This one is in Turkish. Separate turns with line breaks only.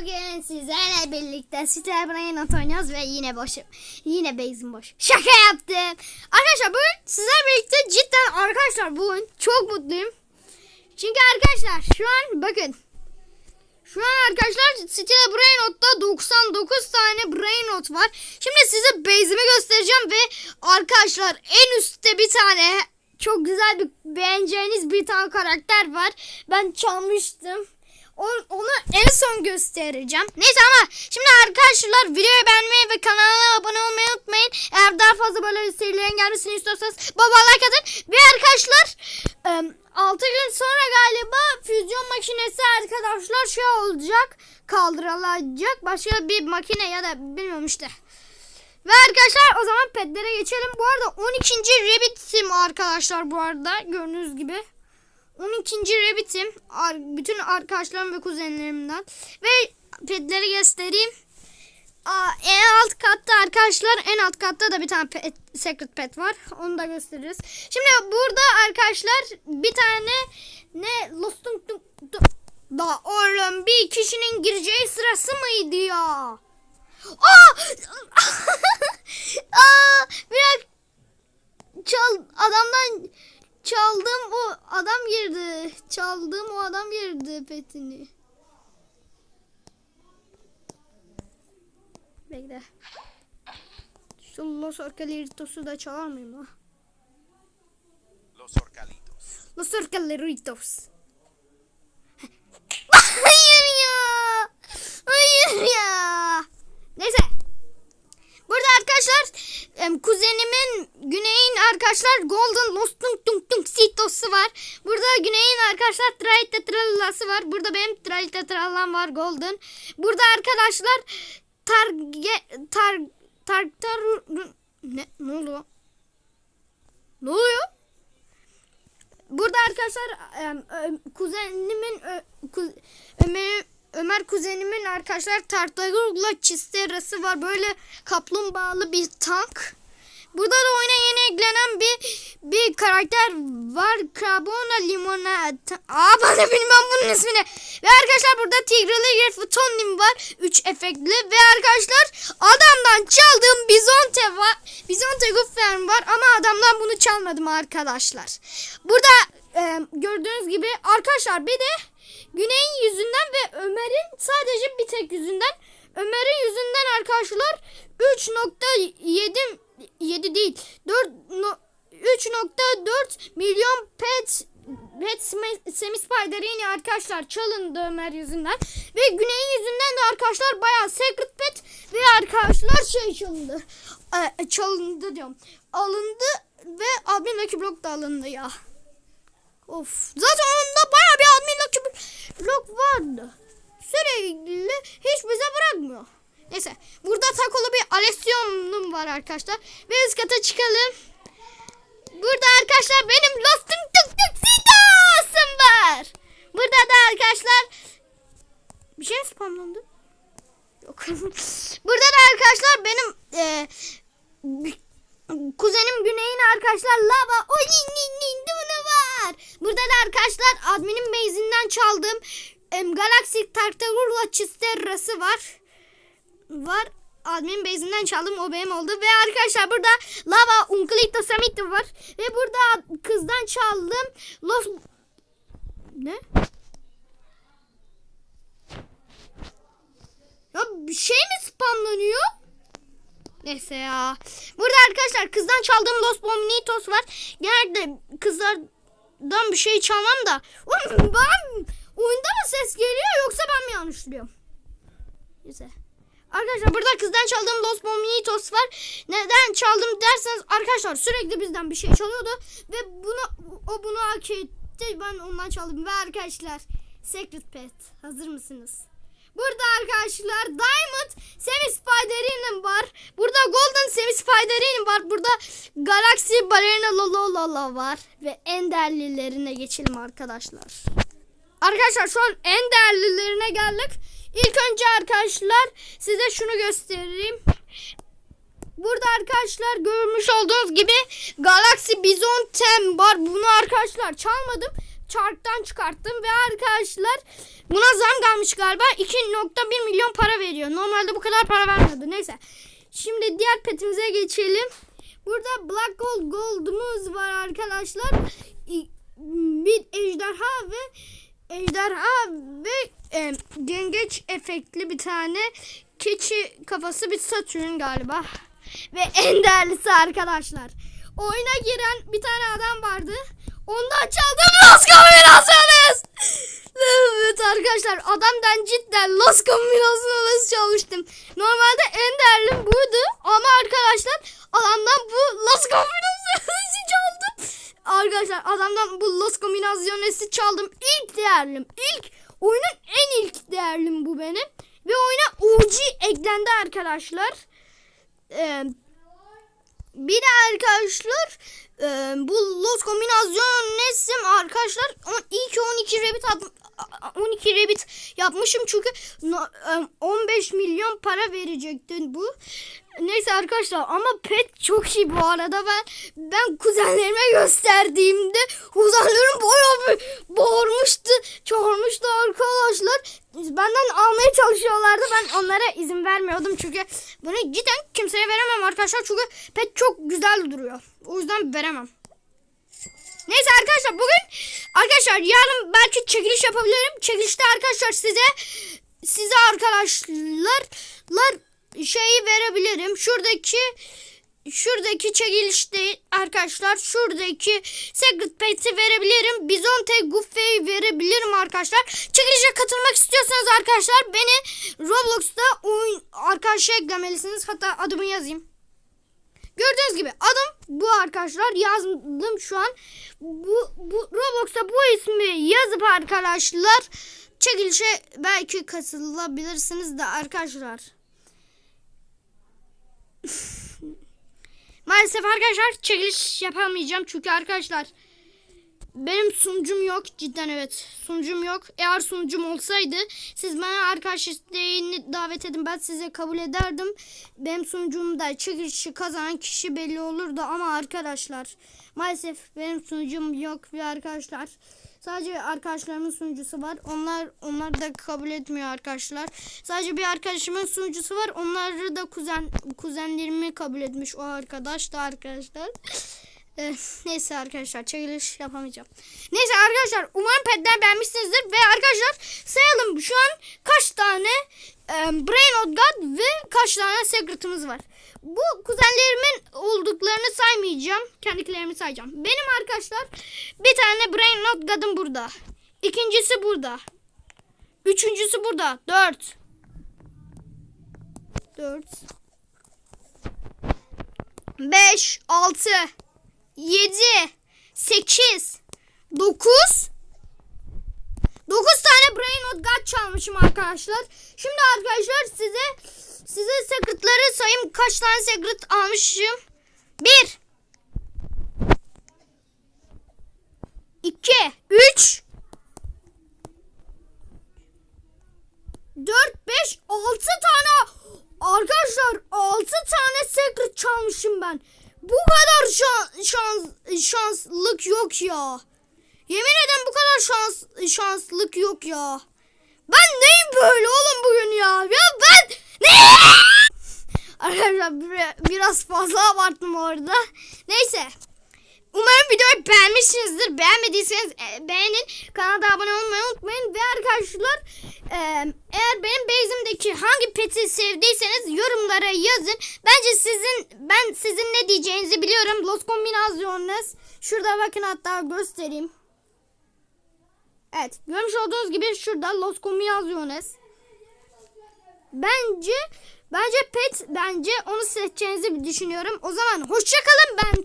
Bugün sizlerle birlikte Star Brain oynuyoruz ve yine boşum. Yine base'im boş. Şaka yaptım. Arkadaşlar bugün sizlerle birlikte cidden arkadaşlar bugün çok mutluyum. Çünkü arkadaşlar şu an bakın. Şu an arkadaşlar Star Brain Not'ta 99 tane Brain Not var. Şimdi size base'imi göstereceğim ve arkadaşlar en üstte bir tane çok güzel bir beğeneceğiniz bir tane karakter var. Ben çalmıştım. Onu, en son göstereceğim. Neyse ama şimdi arkadaşlar videoyu beğenmeyi ve kanala abone olmayı unutmayın. Eğer daha fazla böyle serilerin gelmesini istiyorsanız baba like atın. Ve arkadaşlar 6 gün sonra galiba füzyon makinesi arkadaşlar şey olacak. Kaldırılacak. Başka bir makine ya da bilmiyorum işte. Ve arkadaşlar o zaman petlere geçelim. Bu arada 12. Rabbit'im arkadaşlar bu arada gördüğünüz gibi. 12. Rabbit'im. Ar- bütün arkadaşlarım ve kuzenlerimden. Ve petleri göstereyim. En alt katta arkadaşlar en alt katta da bir tane pet, secret pet var. Onu da gösteririz. Şimdi burada arkadaşlar bir tane ne Lost'un da oğlum bir kişinin gireceği sırası mıydı ya? Aa! Aa! Biraz çal adamdan çaldım o adam girdi. Çaldım o adam girdi petini. Bekle. Şu Los Orcaliritos'u da çalar mıyım la?
Los Orcalitos.
Los Orcaleritos. Hayır ya. Hayır ya. Neyse. Burada arkadaşlar kuzenimin Güney'in arkadaşlar Golden Lost Sitos'u var. Burada Güney'in arkadaşlar Tralita Tralla'sı var. Burada benim Tralita Tralla'm var Golden. Burada arkadaşlar Targe Tar Tar Tar ne ne oluyor? Ne oluyor? Burada arkadaşlar kuzenimin Ömer, Ömer kuzenimin arkadaşlar Tartagurla Chisterası var. Böyle kaplumbağalı bir tank. Burada da oyuna yeni eklenen bir bir karakter var. Carbona Limona. Aa ben de bilmem bunun ismini. Ve arkadaşlar burada Tigreli Griffitonim var. 3 efektli. Ve arkadaşlar adamdan çaldığım Bizonte var. Bizonte Guffen var ama adamdan bunu çalmadım arkadaşlar. Burada e, gördüğünüz gibi arkadaşlar bir de Güney'in yüzünden ve Ömer'in sadece bir tek yüzünden Ömer'in yüzünden arkadaşlar 3.7 7 değil 4 no, 3.4 milyon pet pet semi- semi spiderini arkadaşlar çalındı Ömer yüzünden ve Güney'in yüzünden de arkadaşlar bayağı secret pet ve arkadaşlar şey çalındı Ee, çalındı diyorum alındı ve admin Lucky Block da alındı ya Of. Zaten onda baya bir admin Lucky Block vardı. Sürekli hiç bize bırakmıyor. Neyse. Var arkadaşlar. Ve üst kata çıkalım. Burada arkadaşlar benim Lost'um tık tık Sidos'um var. Burada da arkadaşlar bir şey mi spamlandı? Yok. Burada da arkadaşlar benim e, kuzenim Güney'in arkadaşlar lava o nin nin var. Burada da arkadaşlar adminin base'inden çaldığım em, Galaxy Tartarula Chisterrası var. Var. Admin base'inden çaldım o benim oldu. Ve arkadaşlar burada Lava Unclito Samito var. Ve burada kızdan çaldım. Los... Ne? Ya bir şey mi spamlanıyor? Neyse ya. Burada arkadaşlar kızdan çaldığım Los Bominitos var. Genelde kızlardan bir şey çalmam da. Oğlum ben oyunda mı ses geliyor yoksa ben mi yanlış duyuyorum? Neyse. Arkadaşlar burada kızdan çaldığım Los Bominitos var. Neden çaldım derseniz arkadaşlar sürekli bizden bir şey çalıyordu. Ve bunu o bunu hak etti. Ben ondan çaldım. Ve arkadaşlar Secret Pet hazır mısınız? Burada arkadaşlar Diamond Semi Spider'inin var. Burada Golden Semi Spider'inin var. Burada Galaxy Ballerina Lololala var. Ve en değerlilerine geçelim arkadaşlar. Arkadaşlar şu an en değerlilerine geldik. İlk önce arkadaşlar size şunu göstereyim. Burada arkadaşlar görmüş olduğunuz gibi Galaxy Bizon Tem var. Bunu arkadaşlar çalmadım. çarktan çıkarttım ve arkadaşlar buna zam gelmiş galiba 2.1 milyon para veriyor. Normalde bu kadar para vermiyordu. Neyse. Şimdi diğer petimize geçelim. Burada Black Gold Gold'umuz var arkadaşlar. Bir ejderha ve ejderha ve e, yengeç efektli bir tane keçi kafası bir Satürn galiba. Ve en değerlisi arkadaşlar. Oyuna giren bir tane adam vardı. Ondan çaldım Los Combinaciones. Evet arkadaşlar adamdan cidden Los Combinaciones çalmıştım. Normalde en değerlim buydu. Ama arkadaşlar adamdan bu Los Combinaciones'i çaldım. Arkadaşlar adamdan bu Los Combinaciones'i çaldım. Değerlim. İlk oyunun en ilk değerlim bu benim. Ve oyuna OG eklendi arkadaşlar. Eee bir de arkadaşlar e, bu Los Combinaciones'im arkadaşlar on- iyi ki 12 rabbit at- 12 rabbit yapmışım çünkü no- e, 15 milyon para verecekti bu. Neyse arkadaşlar ama pet çok iyi bu arada ben ben kuzenlerime gösterdiğimde kuzenlerim bayağı bağırmıştı, çağırmıştı arkadaşlar. Benden almaya çalışıyorlardı. Ben onlara izin vermiyordum çünkü bunu cidden kimseye veremem arkadaşlar çünkü pet çok güzel duruyor. O yüzden veremem. Neyse arkadaşlar bugün arkadaşlar yarın belki çekiliş yapabilirim. Çekilişte arkadaşlar size size arkadaşlar şeyi verebilirim. Şuradaki şuradaki çekilişte arkadaşlar şuradaki Secret Pet'i verebilirim. Bizonte Goofy'yi verebilirim arkadaşlar. Çekilişe katılmak istiyorsanız arkadaşlar beni Roblox'ta oyun arkadaşa eklemelisiniz. Hatta adımı yazayım. Gördüğünüz gibi adım bu arkadaşlar yazdım şu an. Bu, bu Roblox'ta bu ismi yazıp arkadaşlar çekilişe belki katılabilirsiniz de arkadaşlar. Maalesef arkadaşlar çekiliş yapamayacağım çünkü arkadaşlar benim sunucum yok cidden evet sunucum yok. Eğer sunucum olsaydı siz bana arkadaş isteğini davet edin ben size kabul ederdim. Benim sunucumda çekilişi kazanan kişi belli olurdu ama arkadaşlar maalesef benim sunucum yok ve arkadaşlar sadece arkadaşlarımın sunucusu var. Onlar onlar da kabul etmiyor arkadaşlar. Sadece bir arkadaşımın sunucusu var. Onları da kuzen kuzenlerimi kabul etmiş o arkadaş da arkadaşlar. Eh, neyse arkadaşlar çekiliş yapamayacağım. Neyse arkadaşlar umarım petler beğenmişsinizdir ve arkadaşlar sayalım şu an kaç tane e, Brain of God ve kaç tane Secret'ımız var. Bu kuzenlerimin olduklarını saymayacağım. Kendilerimi sayacağım. Benim arkadaşlar bir tane Brain of God'ım burada. İkincisi burada. Üçüncüsü burada. Dört. Dört. Beş. Altı. 7 8 9 9 tane Brain of God çalmışım arkadaşlar. Şimdi arkadaşlar size size secretları sayayım kaç tane secret almışım. 1 2 3 4 5 6 tane arkadaşlar 6 tane secret çalmışım ben. Bu kadar şans, şans şanslık yok ya. Yemin ederim bu kadar şans şanslık yok ya. Ben neyim böyle oğlum bugün ya? Ya ben ne? Arkadaşlar bir- biraz fazla abarttım orada. Neyse. Umarım videoyu beğenmişsinizdir. Beğenmediyseniz e, beğenin. Kanala abone olmayı unutmayın. Ve arkadaşlar e, eğer benim base'imdeki hangi peti sevdiyseniz yorumlara yazın. Bence sizin ben sizin ne diyeceğinizi biliyorum. Los Combinaciones. Şurada bakın hatta göstereyim. Evet. Görmüş olduğunuz gibi şurada Los Combinaciones. Bence bence pet bence onu seçeceğinizi düşünüyorum. O zaman hoşçakalın ben